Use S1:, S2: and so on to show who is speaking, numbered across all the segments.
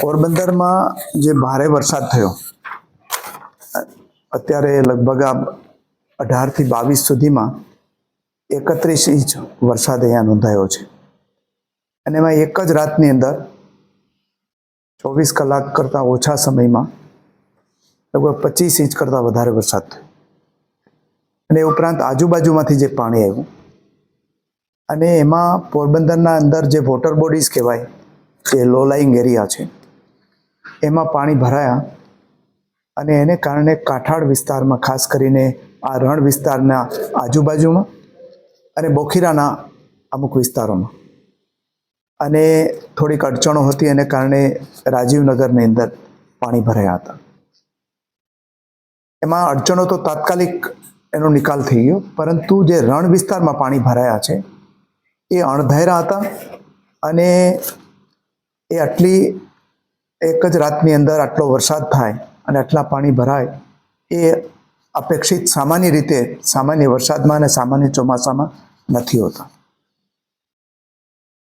S1: પોરબંદરમાં જે ભારે વરસાદ થયો, અત્યારે લગભગ આ અઢારથી બાવીસ સુધીમાં એકત્રીસ ઇંચ વરસાદ અહીંયા નોંધાયો છે. અને એમાં એક જ રાતની અંદર ચોવીસ કલાક કરતાં ઓછા સમયમાં લગભગ પચીસ ઇંચ કરતાં વધારે વરસાદ થયો. અને એ ઉપરાંત આજુબાજુમાંથી જે પાણી આવ્યું, અને એમાં પોરબંદરના અંદર જે વોટર બોડીઝ કહેવાય જે લો લાઈંગ એરિયા છે. એમાં પાણી ભરાયા અને એને કારણે કાંઠાળ વિસ્તારમાં ખાસ કરીને આ રણ વિસ્તારના આજુબાજુમાં અને બોખીરાના અમુક વિસ્તારોમાં. અને થોડીક અડચણો હતી એને કારણે રાજીવનગરની અંદર પાણી ભરાયા હતા. એમાં અડચણો તો તાત્કાલિક એનો નિકાલ થઈ ગયો, પરંતુ જે રણ વિસ્તારમાં પાણી ભરાયા છે, એ અણધાર્યા હતા અને એ આટલી એક જ રાતની અંદર આટલો વરસાદ થાય અને આટલા પાણી ભરાય, એ અપેક્ષિત સામાન્ય રીતે સામાન્ય વરસાદમાં અને સામાન્ય ચોમાસામાં નથી હોતા.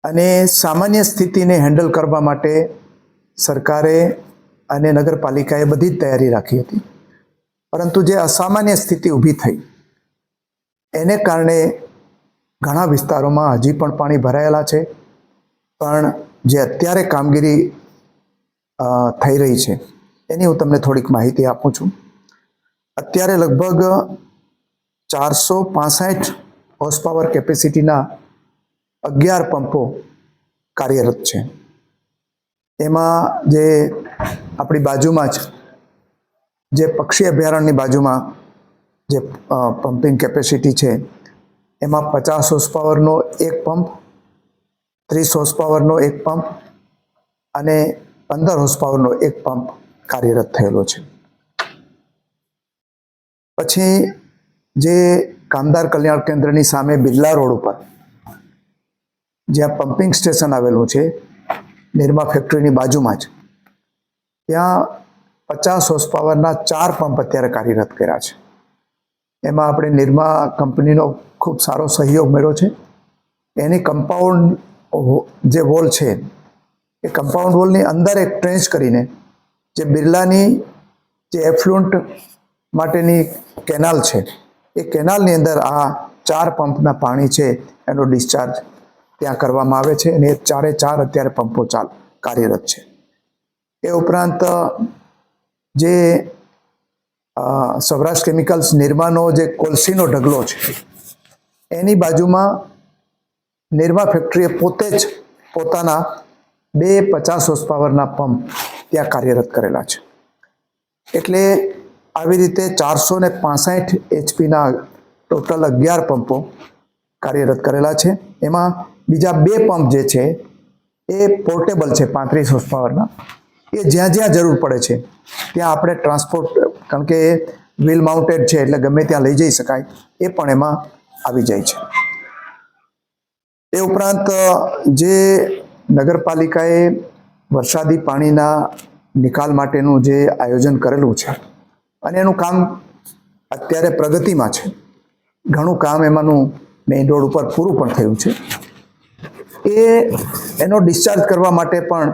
S1: અને સામાન્ય સ્થિતિને હેન્ડલ કરવા માટે સરકારે અને નગરપાલિકાએ બધી જ તૈયારી રાખી હતી. પરંતુ જે અસામાન્ય સ્થિતિ ઊભી થઈ, એને કારણે ઘણા વિસ્તારોમાં હજી પણ પાણી ભરાયેલા છે. પણ જે અત્યારે કામગીરી થઈ રહી છે, એની હું તમને થોડીક માહિતી આપું છું. અત્યારે લગભગ ચારસો પાસઠ હોર્સ પાવર કેપેસિટીના અગિયાર પંપો કાર્યરત છે. એમાં જે આપણી બાજુમાં જ, જે પક્ષી અભયારણ્યની બાજુમાં જે પંપિંગ કેપેસિટી છે, એમાં પચાસ હોર્સ પાવરનો એક પંપ ત્રીસ હોર્સ પાવરનો એક પંપ અને પંદર હોર્સ પાવરનો એક પંપ કાર્યરત થયેલો છે. પછી જે કામદાર કલ્યાણ કેન્દ્રની સામે બિરલા રોડ ઉપર જ્યાં પમ્પિંગ સ્ટેશન આવેલું છે, નિરમા ફેક્ટરીની બાજુમાં જ, ત્યાં પચાસ હોર્સ પાવરના ચાર પંપ અત્યારે કાર્યરત કર્યા છે. એમાં આપણે નિરમા કંપનીનો ખૂબ સારો સહયોગ મળ્યો છે. એની કમ્પાઉન્ડ જે વોલ છે, એ કમ્પાઉન્ડ વોલની અંદર એક ટ્રેન્ચ કરીને, જે બિરલાની જે એફ્લુન્ટ માટેની કેનાલ છે, એ કેનાલની અંદર આ ચાર પંપના પાણી છે, એનો ડિસ્ચાર્જ ત્યાં કરવામાં આવે છે અને એ ચારે ચાર અત્યારે પંપો ચાલ, કાર્યરત છે. એ ઉપરાંત, જે સૌરાષ્ટ્ર કેમિકલ્સ નિર્માનો જે કોલસીનો ઢગલો છે, એની બાજુમાં નિરમા ફેક્ટરીએ પોતે જ પોતાના બે પચાસ હોસ પાવરના પંપ ત્યાં કાર્યરત કરેલા છે. એટલે આવી રીતે ચારસો ને પાસઠ એચપીના ટોટલ અગિયાર પંપો કાર્યરત કરેલા છે. એમાં બીજા બે પંપ જે છે, એ પોર્ટેબલ છે પાંત્રીસ હોસ પાવરના એ જ્યાં જ્યાં જરૂર પડે છે, ત્યાં આપણે ટ્રાન્સપોર્ટ કારણ કે એ વ્હીલ માઉન્ટેડ છે એટલે ગમે ત્યાં લઈ જઈ શકાય, એ પણ એમાં આવી જાય છે. એ ઉપરાંત જે નગરપાલિકાએ વરસાદી પાણીના નિકાલ માટેનું જે આયોજન કરેલું છે અને એનું કામ અત્યારે પ્રગતિમાં છે. ઘણું કામ એમાંનું મેઇન રોડ ઉપર પૂરું પણ થયું છે. એ, એનો ડિસ્ચાર્જ કરવા માટે પણ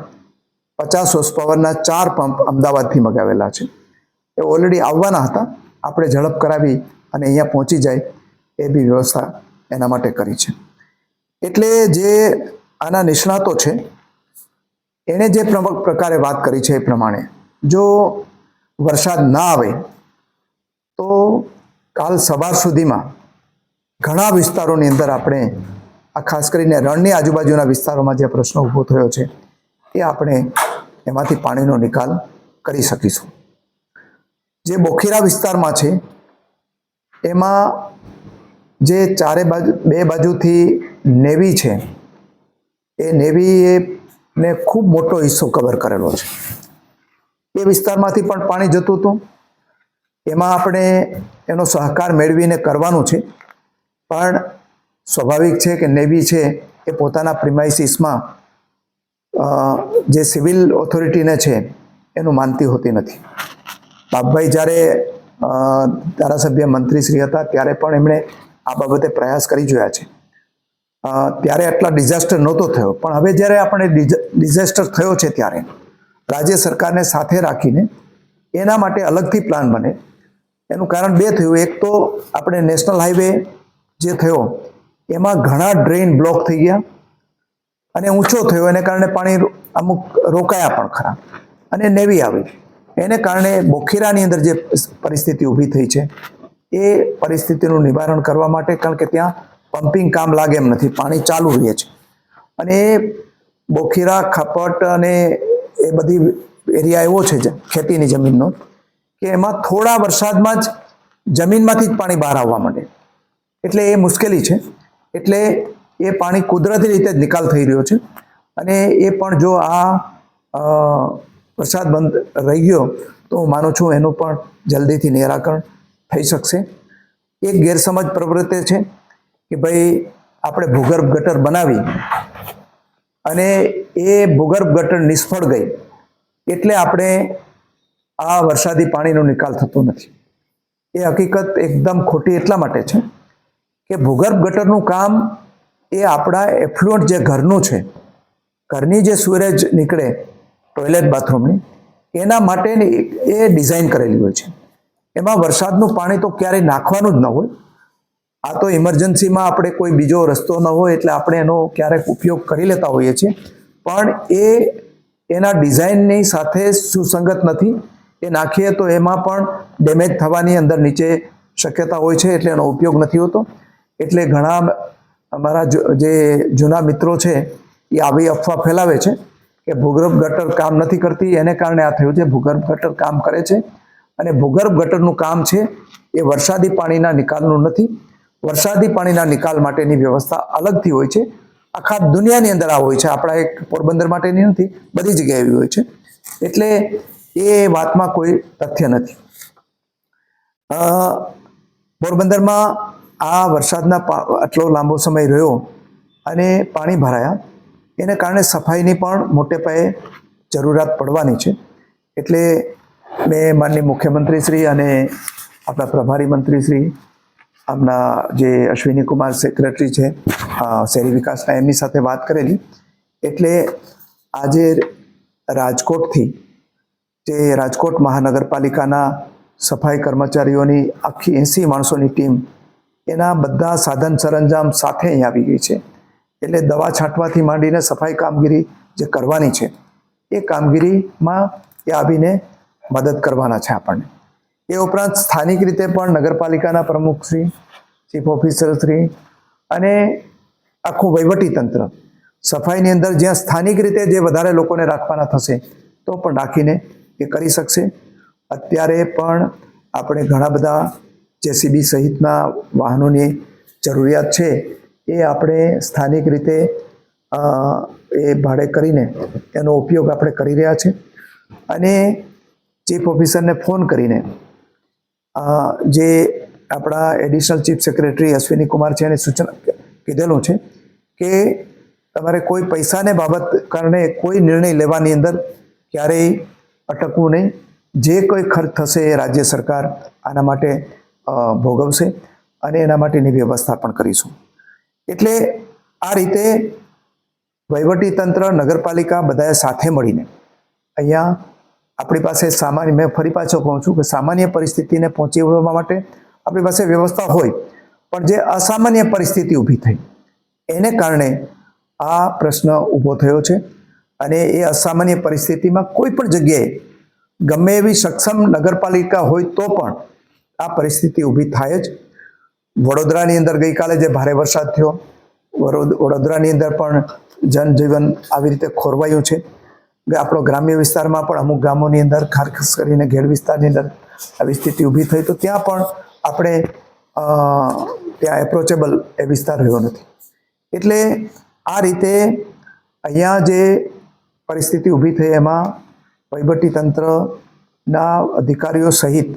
S1: પચાસ હોસ પાવરના ચાર પંપ અમદાવાદથી મગાવેલા છે. એ ઓલરેડી આવવાના હતા. આપણે ઝડપ કરાવી અને અહીંયા પહોંચી જાય એ બી વ્યવસ્થા એના માટે કરી છે. એટલે જે આના નિષ્ણાતો છે, એણે જે પ્રમુખ પ્રકારે વાત કરી છે એ પ્રમાણે, જો વરસાદ ના આવે, તો કાલ સવાર સુધીમાં ઘણા વિસ્તારોની અંદર આપણે, આ ખાસ કરીને રણની આજુબાજુના વિસ્તારોમાં જે પ્રશ્ન ઊભો થયો છે, એ આપણે એમાંથી પાણીનો નિકાલ કરી શકીશું. જે બોખીરા વિસ્તારમાં છે, એમાં જે ચારે બાજુ, બે બાજુથી નેવી છે. એ નેવીએ ને ખૂબ મોટો હિસ્સો કવર કરેલો છે. એ વિસ્તારમાંથી પણ પાણી જતું હતું. એમાં આપણે એનો સહકાર મેળવીને કરવાનું છે. પણ સ્વાભાવિક છે કે નેવી છે એ પોતાના પ્રિમાઇસીસમાં જે સિવિલ ઓથોરિટીને છે એનું માનતી હોતી નથી. બાપભાઈ જ્યારે ધારાસભ્ય મંત્રીશ્રી હતા ત્યારે પણ એમણે આ બાબતે પ્રયાસ કરી જોયા છે. ત્યારે આટલા ડિઝાસ્ટર નહોતો થયો. પણ હવે જ્યારે આપણે ડિઝાસ્ટર થયો છે ત્યારે, રાજ્ય સરકારને સાથે રાખીને એના માટે અલગથી પ્લાન બને. એનું કારણ બે થયું. એક તો આપણે નેશનલ હાઈવે જે થયો, એમાં ઘણા ડ્રેઇન બ્લોક થઈ ગયા અને ઊંચો થયો. એને કારણે પાણી અમુક રોકાયા પણ ખરા. અને નેવી આવી. એને કારણે બોખીરાની અંદર જે પરિસ્થિતિ ઊભી થઈ છે, એ પરિસ્થિતિનું નિવારણ કરવા માટે, કારણ કે ત્યાં પમ્પિંગ કામ લાગે એમ નથી, પાણી ચાલુ રહે છે. અને બોખીરા, ખપટ અને એ બધી એરિયા એવો છે ખેતીની જમીનનો, કે એમાં થોડા વરસાદમાં જ જમીનમાંથી જ પાણી બહાર આવવા માંડે. એટલે એ મુશ્કેલી છે. એટલે એ પાણી કુદરતી રીતે જ નિકાલ થઈ રહ્યો છે. અને એ પણ જો આ વરસાદ બંધ રહી ગયો, તો હું માનું છું એનું પણ જલ્દીથી નિરાકરણ થઈ શકશે. એક ગેરસમજ પ્રવૃત્તિ છે. કે ભાઈ આપણે ભૂગર્ભ ગટર બનાવી અને એ ભૂગર્ભ ગટર નિષ્ફળ ગઈ એટલે આપણે આ વરસાદી પાણીનો નિકાલ થતો નથી. એ હકીકત એકદમ ખોટી એટલા માટે છે કે ભૂગર્ભ ગટરનું કામ એ આપણા એફ્લુઅન્ટ જે ઘરનું છે, ઘરની જે સુરેજ નીકળે ટોયલેટ બાથરૂમની એના માટેની એ ડિઝાઇન કરેલી હોય છે. એમાં વરસાદનું પાણી તો ક્યારેય નાખવાનું જ ન હોય. આ તો ઇમરજન્સીમાં આપણે કોઈ બીજો રસ્તો ન હોય એટલે આપણે એનો ક્યારેક ઉપયોગ કરી લેતા હોઈએ છીએ. પણ એ એના ડિઝાઇનની સાથે સુસંગત નથી. એ નાખીએ તો એમાં પણ ડેમેજ થવાની અંદર નીચે શક્યતા હોય છે એટલે એનો ઉપયોગ નથી હોતો. એટલે ઘણા અમારા જે જૂના મિત્રો છે, એ આવી અફવા ફેલાવે છે કે ભૂગર્ભ ગટર કામ નથી કરતી. એને કારણે આ થયું છે, ભૂગર્ભ ગટર કામ કરે છે. અને ભૂગર્ભ ગટરનું કામ છે એ વરસાદી પાણીના નિકાલનું નથી. વરસાદી પાણીના નિકાલ માટેની વ્યવસ્થા અલગથી હોય છે. આખા દુનિયાની અંદર આ હોય છે. આપણા એક પોરબંદર માટેની નથી, બધી જગ્યાએ એવી હોય છે. એટલે એ વાતમાં કોઈ તથ્ય નથી. પોરબંદરમાં આ વરસાદના આટલો લાંબો સમય રહ્યો અને પાણી ભરાયા. એને કારણે સફાઈની પણ મોટે પાયે જરૂરિયાત પડવાની છે. એટલે મેં માનનીય મુખ્યમંત્રી શ્રી અને આપણા પ્રભારી મંત્રી આપણા જે અશ્વિની કુમાર સેક્રેટરી છે શહેરી વિકાસના, એમની સાથે વાત કરેલી. એટલે આજે રાજકોટથી જે રાજકોટ મહાનગરપાલિકાના સફાઈ કર્મચારીઓની આખી એંસી માણસોની ટીમ એના બધા સાધન સરંજામ સાથે અહીં આવી ગઈ છે. એટલે દવા છાંટવાથી માંડીને સફાઈ કામગીરી જે કરવાની છે, એ કામગીરીમાં એ આવીને મદદ કરવાના છે આપણને. એ ઉપરાંત સ્થાનિક રીતે પણ નગરપાલિકાના પ્રમુખશ્રી ચીફ ઓફિસરશ્રી અને આખું વહીવટી તંત્ર સફાઈની અંદર જ્યાં સ્થાનિક રીતે જે વધારે લોકોને રાખવાના થશે, તો પણ રાખીને એ કરી શકશે. અત્યારે પણ આપણે ઘણા બધા જેસીબી સહિતના વાહનોની જરૂરિયાત છે, એ આપણે સ્થાનિક રીતે એ ભાડે કરીને એનો ઉપયોગ આપણે કરી રહ્યા છે. અને ચીફ ઓફિસરને ફોન કરીને જે આપણા additional chief secretary Ashwini Kumar છે એને સૂચન કીધેલું છે કે તમારે કોઈ પૈસાને બાબત કારણે કોઈ નિર્ણય લેવાની અંદર ક્યારેય અટકવું નહીં. જે કોઈ ખર્ચ થશે એ રાજ્ય સરકાર આના માટે ભોગવશે અને એના માટેની વ્યવસ્થા પણ કરીશું. એટલે આ રીતે વહીવટી તંત્ર નગરપાલિકા બધાએ સાથે મળીને અહીંયા આપણી પાસે સામાન્ય, મેં ફરી પાછો કહું છું કે સામાન્ય પરિસ્થિતિને પહોંચી વળવા માટે આપણી પાસે વ્યવસ્થા હોય, પણ જે અસામાન્ય પરિસ્થિતિ ઊભી થઈ, એને કારણે આ પ્રશ્ન ઊભો થયો છે અને એ અસામાન્ય પરિસ્થિતિમાં કોઈ પણ જગ્યાએ ગમે એવી સક્ષમ નગરપાલિકા હોય તો પણ આ પરિસ્થિતિ ઊભી થાય જ. વડોદરાની અંદર ગઈકાલે જે ભારે વરસાદ થયો, વડોદ- વડોદરાની અંદર પણ જનજીવન આવી રીતે ખોરવાયું છે. આપણો ગ્રામ્ય વિસ્તારમાં પણ અમુક ગામોની અંદર ખાસ કરીને ઘેડ વિસ્તારની અંદર આવી સ્થિતિ ઊભી થઈ, તો ત્યાં પણ આપણે ત્યાં એપ્રોચેબલ એ વિસ્તાર રહ્યો નથી. એટલે આ રીતે અહીંયા જે પરિસ્થિતિ ઊભી થઈ, એમાં વહીવટી તંત્રના અધિકારીઓ સહિત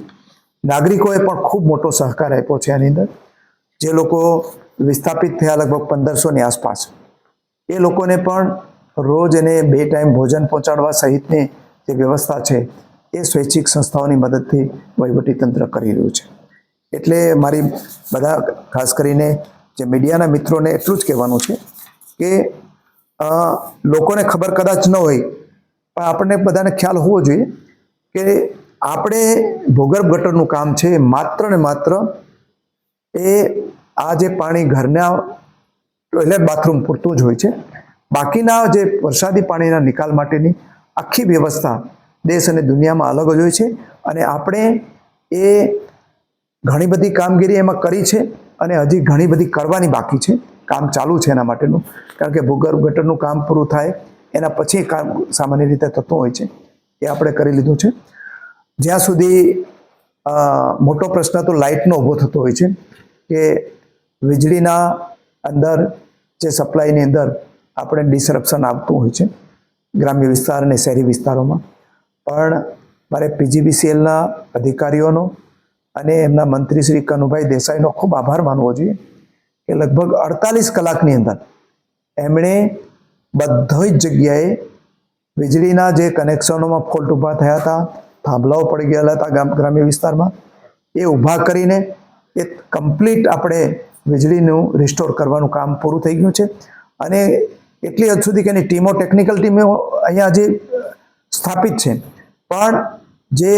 S1: નાગરિકોએ પણ ખૂબ મોટો સહકાર આપ્યો છે આની અંદર. જે લોકો વિસ્થાપિત થયા લગભગ પંદરસોની આસપાસ. એ લોકોને પણ રોજ એને બે ટાઈમ ભોજન પહોંચાડવા સહિતની જે વ્યવસ્થા છે એ સ્વૈચ્છિક સંસ્થાઓની મદદથી વહીવટી તંત્ર કરી રહ્યું છે. એટલે મારી બધા ખાસ કરીને જે મીડિયાના મિત્રોને એટલું જ કહેવાનું છે કે લોકોને ખબર કદાચ ન હોય, પણ આપણને બધાને ખ્યાલ હોવો જોઈએ કે આપણે ભૂગર્ભ ગટરનું કામ છે માત્ર ને માત્ર એ આ જે પાણી ઘરના ટોયલેટ બાથરૂમ પૂરતું જ હોય છે. બાકીના જે વરસાદી પાણીના નિકાલ માટેની આખી વ્યવસ્થા દેશ અને દુનિયામાં અલગ જ હોય છે અને આપણે એ ઘણી બધી કામગીરી એમાં કરી છે અને હજી ઘણી બધી કરવાની બાકી છે, કામ ચાલુ છે એના માટેનું. કારણ કે ભૂગર્ભ ગટરનું કામ પૂરું થાય, એના પછી કામ સામાન્ય રીતે થતું હોય છે, એ આપણે કરી લીધું છે. જ્યાં સુધી મોટો પ્રશ્ન તો લાઇટનો ઊભો થતો હોય છે કે વીજળીના અંદર, જે સપ્લાયની અંદર આપણે ડિસરપ્શન આવતું હોય છે ગ્રામ્ય વિસ્તાર અને શહેરી વિસ્તારોમાં. પણ મારે પીજીબીસીએલના અધિકારીઓનો અને એમના મંત્રી શ્રી કનુભાઈ દેસાઈનો ખૂબ આભાર માનવો જોઈએ કે લગભગ અડતાલીસ કલાકની અંદર એમણે બધી જ જગ્યાએ વીજળીના જે કનેક્શનોમાં ફોલ્ટ ઊભા થયા હતા, થાંભલાઓ પડી ગયેલા હતા ગ્રામ્ય વિસ્તારમાં, એ ઊભા કરીને એ કમ્પ્લીટ આપણે વીજળીનું રિસ્ટોર કરવાનું કામ પૂરું થઈ ગયું છે. અને એટલી હદ સુધી કે એની ટીમો ટેકનિકલ ટીમો અહીંયા હજી સ્થાપિત છે. પણ જે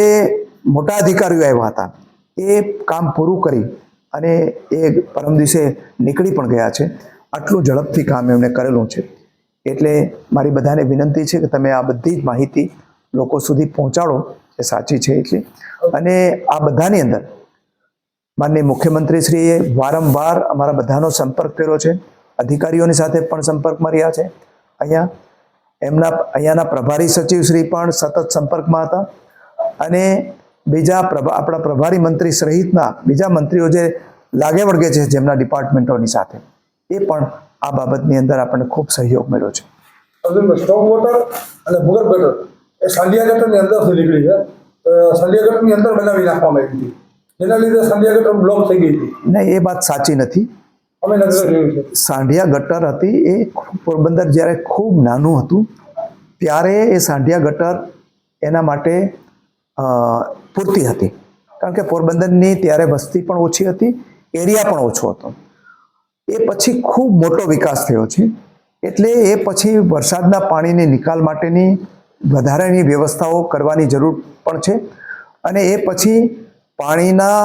S1: મોટા અધિકારીઓ આવ્યા હતા, એ કામ પૂરું કરી અને એ પરમ દિવસે નીકળી પણ ગયા છે. આટલું ઝડપથી કામ એમણે કરેલું છે. એટલે મારી બધાને વિનંતી છે કે તમે આ બધી જ માહિતી લોકો સુધી પહોંચાડો, એ સાચી છે એટલી. અને આ બધાની અંદર માનનીય મુખ્યમંત્રીશ્રીએ વારંવાર અમારા બધાનો સંપર્ક કર્યો છે. અધિકારીઓની સાથે પણ સંપર્કમાં રહ્યા છે. અહીંયા એમના અહીંયાના પ્રભારી સચિવશ્રી પણ સતત સંપર્કમાં હતા. અને બીજા પ્રભા આપણા પ્રભારી મંત્રી સહિતના બીજા મંત્રીઓ જે લાગે વળગે છે જેમના ડિપાર્ટમેન્ટોની સાથે એ પણ આ બાબતની અંદર આપણને ખૂબ સહયોગ મળ્યો છે.
S2: સ્ટોક વોટર અને ભૂગર્ભ ગટર એ સાંડિયા અંદર અંદરથી નીકળી છે. અ, અંદર બનાવી નાખવામાં આવી હતી. જેના લીધે સાંડિયા બ્લોક થઈ ગઈ હતી.
S1: નહીં એ વાત સાચી નથી. સાંઢિયા ગટર હતી એ પોરબંદર જ્યારે ખૂબ નાનું હતું ત્યારે એ સાંઢિયા ગટર એના માટે પૂરતી હતી. કારણ કે પોરબંદરની ત્યારે વસ્તી પણ ઓછી હતી એરિયા પણ ઓછો હતો. એ પછી ખૂબ મોટો વિકાસ થયો છે. એટલે એ પછી વરસાદના પાણીની નિકાલ માટેની વધારાની વ્યવસ્થાઓ કરવાની જરૂર પણ છે. અને એ પછી પાણીના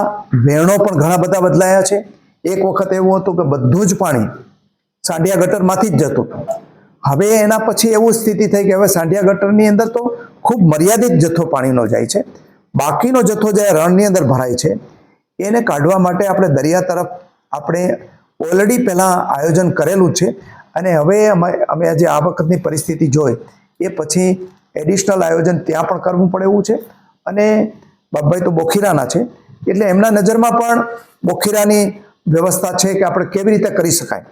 S1: વહેણો પણ ઘણા બધા બદલાયા છે. એક વખત એવું હતું કે બધું જ પાણી સાંઢિયા ગટરમાંથી જ જતું. હતું હવે એના પછી એવું સ્થિતિ થઈ કે હવે સાંઢિયા ગટરની અંદર તો ખૂબ મર્યાદિત જથ્થો પાણીનો જાય છે. બાકીનો જથ્થો જે રણની અંદર ભરાય છે, એને કાઢવા માટે આપણે દરિયા તરફ આપણે ઓલરેડી પહેલાં આયોજન કરેલું છે અને હવે અમે અમે આજે આ વખતની પરિસ્થિતિ જોઈ. એ પછી એડિશનલ આયોજન ત્યાં પણ કરવું પડે એવું છે અને બાપભાઈ તો બોખીરાના છે. એટલે એમના નજરમાં પણ બોખીરાની વ્યવસ્થા છે કે આપણે કેવી રીતે કરી શકાય.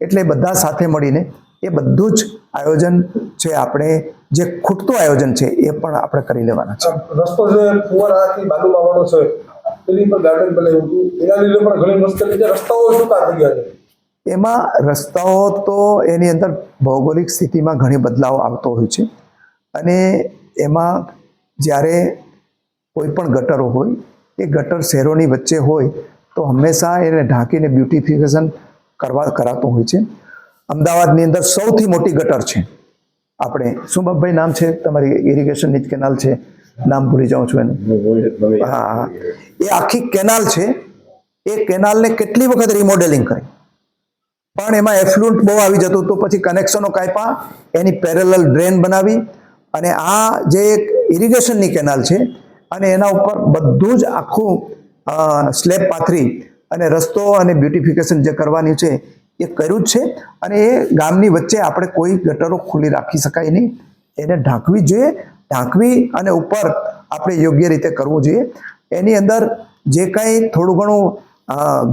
S1: એટલે બધા સાથે મળીને એ બધું જ આયોજન છે આપણે જે ખૂટતું આયોજન છે એ પણ આપણે કરી લેવાના છે.
S2: રસ્તો જે ફુવારાથી બાજુમાં વાળો છે પેલી પર ગાર્ડન બનાવ્યું હતું એના લીધે પણ ઘણી મુશ્કેલી છે. રસ્તાઓ સૂકા થઈ ગયા છે?
S1: એમાં રસ્તાઓ તો એની અંદર ભૌગોલિક સ્થિતિમાં ઘણી બદલાવ આવતો હોય છે. અને એમાં જ્યારે કોઈ પણ ગટરો હોય એ ગટર શહેરોની વચ્ચે હોય તો હંમેશા એને ઢાંકીને બ્યુટિફિકેશન કરવા કરાતું હોય છે. અમદાવાદની અંદર સૌથી મોટી ગટર છે. આપણે શું બાપભાઈ નામ છે તમારી ઇરિગેશનની કેનાલ છે. નામ ભૂલી જાઉં છું એનું. હા હા એ આખી કેનાલ છે. એ કેનાલને કેટલી વખત રિમોડેલિંગ કરી? પણ એમાં એફ્લુન્ટ બહુ આવી જતું તો પછી કનેક્શનો કાપ્યા એની પેરેલલ ડ્રેન બનાવી અને આ જે એક ઇરિગેશનની કેનાલ છે અને એના ઉપર બધું જ આખું સ્લેબ પાથરી અને રસ્તો અને બ્યુટિફિકેશન જે કરવાની છે એ કર્યું જ છે અને એ ગામની વચ્ચે આપણે કોઈ ગટરો ખુલ્લી રાખી શકાય નહીં. એને ઢાંકવી જોઈએ, ઢાંકવી અને ઉપર આપણે યોગ્ય રીતે કરવું જોઈએ. એની અંદર જે કાંઈ થોડું ઘણું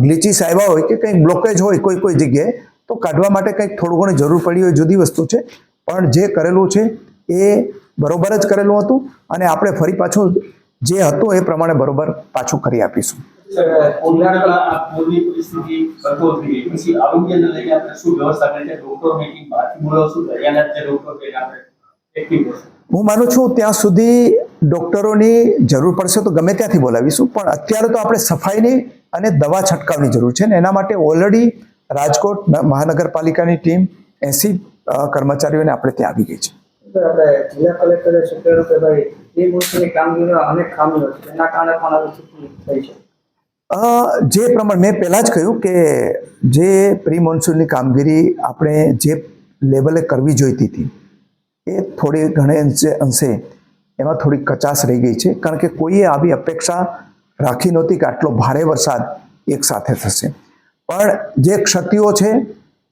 S1: ગ્લિચીસ આવ્યા હોય કે કંઈક બ્લોકેજ હોય કોઈ કોઈ જગ્યાએ, તો કાઢવા માટે કંઈક થોડું ઘણી જરૂર પડી હોય જુદી વસ્તુ છે. પણ જે કરેલું છે એ બરોબર જ કરેલું હતું અને આપણે ફરી પાછું જે હતું એ પ્રમાણે બરોબર પાછું કરી આપીશું. હું માનું છું ત્યાં સુધી ડોક્ટરોની જરૂર પડશે તો ગમે ત્યાંથી બોલાવીશું પણ અત્યારે તો આપણે સફાઈની અને દવા છંટકાવની જરૂર છે ને એના માટે ઓલરેડી રાજકોટ મહાનગરપાલિકાની ટીમ એસી કર્મચારીઓને આપણે ત્યાં આવી ગઈ છે.
S3: આપણે જિલ્લા કલેક્ટરે સૂચવ્યું કે ભાઈ
S1: જે પ્રમાણે મેં પહેલાં જ કહ્યું કે જે પ્રી મોન્સૂનની કામગીરી આપણે જે લેવલે કરવી જોઈતી હતી, એ થોડી ઘણે અંશે અંશે એમાં થોડી કચાશ રહી ગઈ છે. કારણ કે કોઈએ આવી અપેક્ષા રાખી નહોતી કે આટલો ભારે વરસાદ એક સાથે થશે. પણ જે ક્ષતિઓ છે,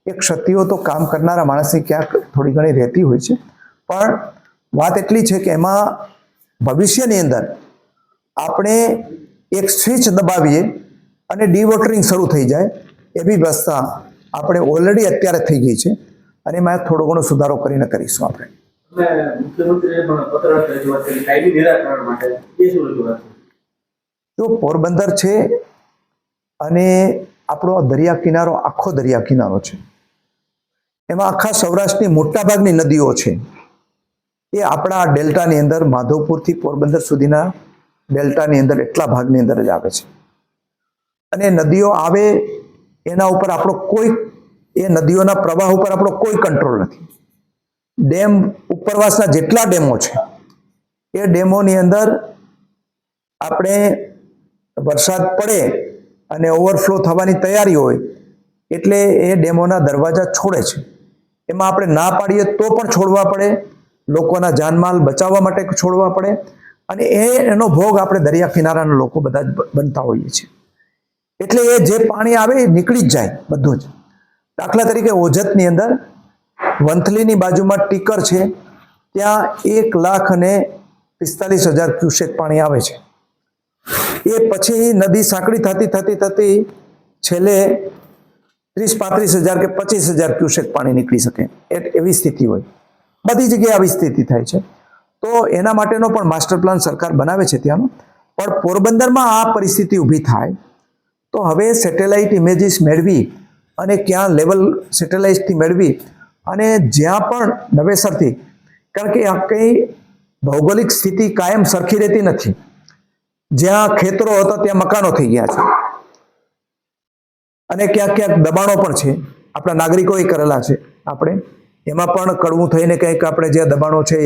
S1: એ ક્ષતિઓ તો કામ કરનારા માણસની ક્યાંક થોડી ઘણી રહેતી હોય છે. પણ વાત એટલી છે કે એમાં ભવિષ્યની અંદર આપણે એક સ્વિચ દબાવીએ અને ડીવોટરિંગ શરૂ થઈ જાય એવી વ્યવસ્થા આપણે ઓલરેડી અત્યારે થઈ ગઈ છે. અને એમાં થોડો ઘણો સુધારો કરીને કરીશું આપણે? જો પોરબંદર છે અને આપણો દરિયા કિનારો આખો દરિયા કિનારો છે. એમાં આખા સૌરાષ્ટ્રની મોટાભાગની નદીઓ છે. એ આપણા ડેલ્ટાની અંદર માધવપુરથી પોરબંદર સુધીના ડેલ્ટાની અંદર એટલા ભાગની અંદર જ આવે છે. અને નદીઓ આવે એના ઉપર આપણો કોઈ, એ નદીઓના પ્રવાહ ઉપર આપણો કોઈ કંટ્રોલ નથી. ડેમ ઉપરવાસના જેટલા ડેમો છે, એ ડેમોની અંદર આપણે વરસાદ પડે અને ઓવરફ્લો થવાની તૈયારી હોય, એટલે એ ડેમોના દરવાજા છોડે છે. એમાં આપણે ના પાડીએ તો પણ છોડવા પડે લોકોના જાનમાલ બચાવવા માટે છોડવા પડે અને એ એનો ભોગ આપણે દરિયા કિનારાના લોકો બધા જ બનતા હોઈએ છીએ. એટલે એ જે પાણી આવે એ નીકળી જ જાય બધું જ. દાખલા તરીકે ઓજતની અંદર વંથલીની બાજુમાં ટીકર છે, ત્યાં એક લાખ અને પિસ્તાલીસ હજાર ક્યુસેક પાણી આવે છે. એ પછી નદી સાંકડી થતી થતી થતી છેલ્લે ત્રીસ પાંત્રીસ હજાર કે પચીસ હજાર ક્યુસેક પાણી નીકળી શકે. એવી સ્થિતિ હોય. બધી જગ્યાએ આવી સ્થિતિ થાય છે. તો એના માટેનો પણ માસ્ટર પ્લાન સરકાર બનાવે છે ત્યાંનો. પણ પોરબંદરમાં આ પરિસ્થિતિ ઊભી થાય. તો હવે સેટેલાઇટ ઇમેજીસ મેળવી અને ક્યાં લેવલ સેટેલાઇટથી મેળવી અને જ્યાં પણ નવેસરથી, કારણ કે આ કંઈ ભૌગોલિક સ્થિતિ કાયમ સરખી રહેતી નથી. જ્યાં ખેતરો હતા ત્યાં મકાનો થઈ ગયા છે. અને ક્યાંક ક્યાંક દબાણો પણ છે. આપણા નાગરિકોએ કરેલા છે. આપણે એમાં પણ કડવું થઈને કંઈક આપણે જે દબાણો છે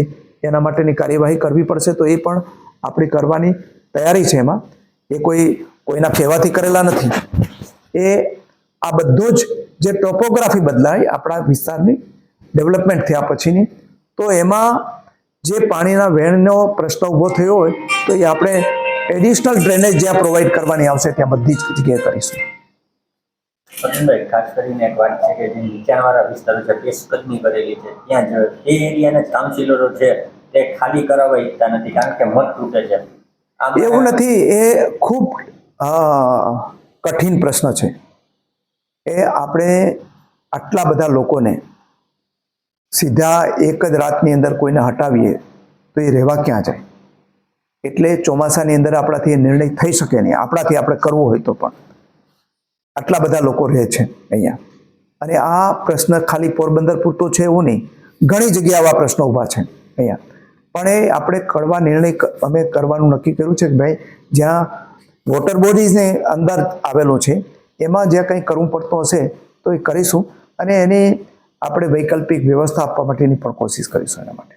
S1: એના માટેની કાર્યવાહી કરવી પડશે, તો એ પણ આપણી કરવાની તૈયારી છે એમાં. એ કોઈ, કોઈના કહેવાથી કરેલા નથી. એ આ બધું જ જે ટોપોગ્રાફી બદલાય આપણા વિસ્તારની ડેવલપમેન્ટ થયા પછીની, તો એમાં જે પાણીના વેણનો પ્રશ્ન ઊભો થયો હોય, તો એ આપણે એડિશનલ ડ્રેનેજ જ્યાં પ્રોવાઈડ કરવાની આવશે, ત્યાં બધી જ જગ્યાએ કરીશું.
S4: અરવિંદભાઈ ખાસ કરીને એક વાત છે કે જે નીચાણવાળા વિસ્તારો છે પેશ કદમી કરેલી છે. ત્યાં જ એ એરિયાના કાઉન્સિલરો છે, તે ખાલી કરાવવા ઈચ્છતા નથી, કારણ કે મત તૂટે છે.
S1: એવું નથી, એ ખૂબ કઠિન પ્રશ્ન છે. એ આપણે આટલા બધા લોકોને સીધા એક જ રાતની અંદર કોઈને હટાવીએ, તો એ રહેવા ક્યાં જાય? એટલે ચોમાસાની અંદર આપણાથી નિર્ણય થઈ શકે નહીં. આપણાથી આપણે કરવો હોય તો પણ. આટલા બધા લોકો રહે છે અહીંયા. અને આ પ્રશ્ન ખાલી પોરબંદર પૂરતો છે એવું નહીં, ઘણી જગ્યાએ આવા પ્રશ્નો ઊભા છે અહીંયા. પણ એ આપણે કડવા નિર્ણય અમે કરવાનું નક્કી કર્યું છે કે ભાઈ, જ્યાં વોટર બોડીઝને અંદર આવેલું છે, એમાં જ્યાં કંઈ કરવું પડતું હશે તો એ કરીશું. અને એની આપણે વૈકલ્પિક વ્યવસ્થા આપવા માટેની પણ કોશિશ કરીશું એના માટે.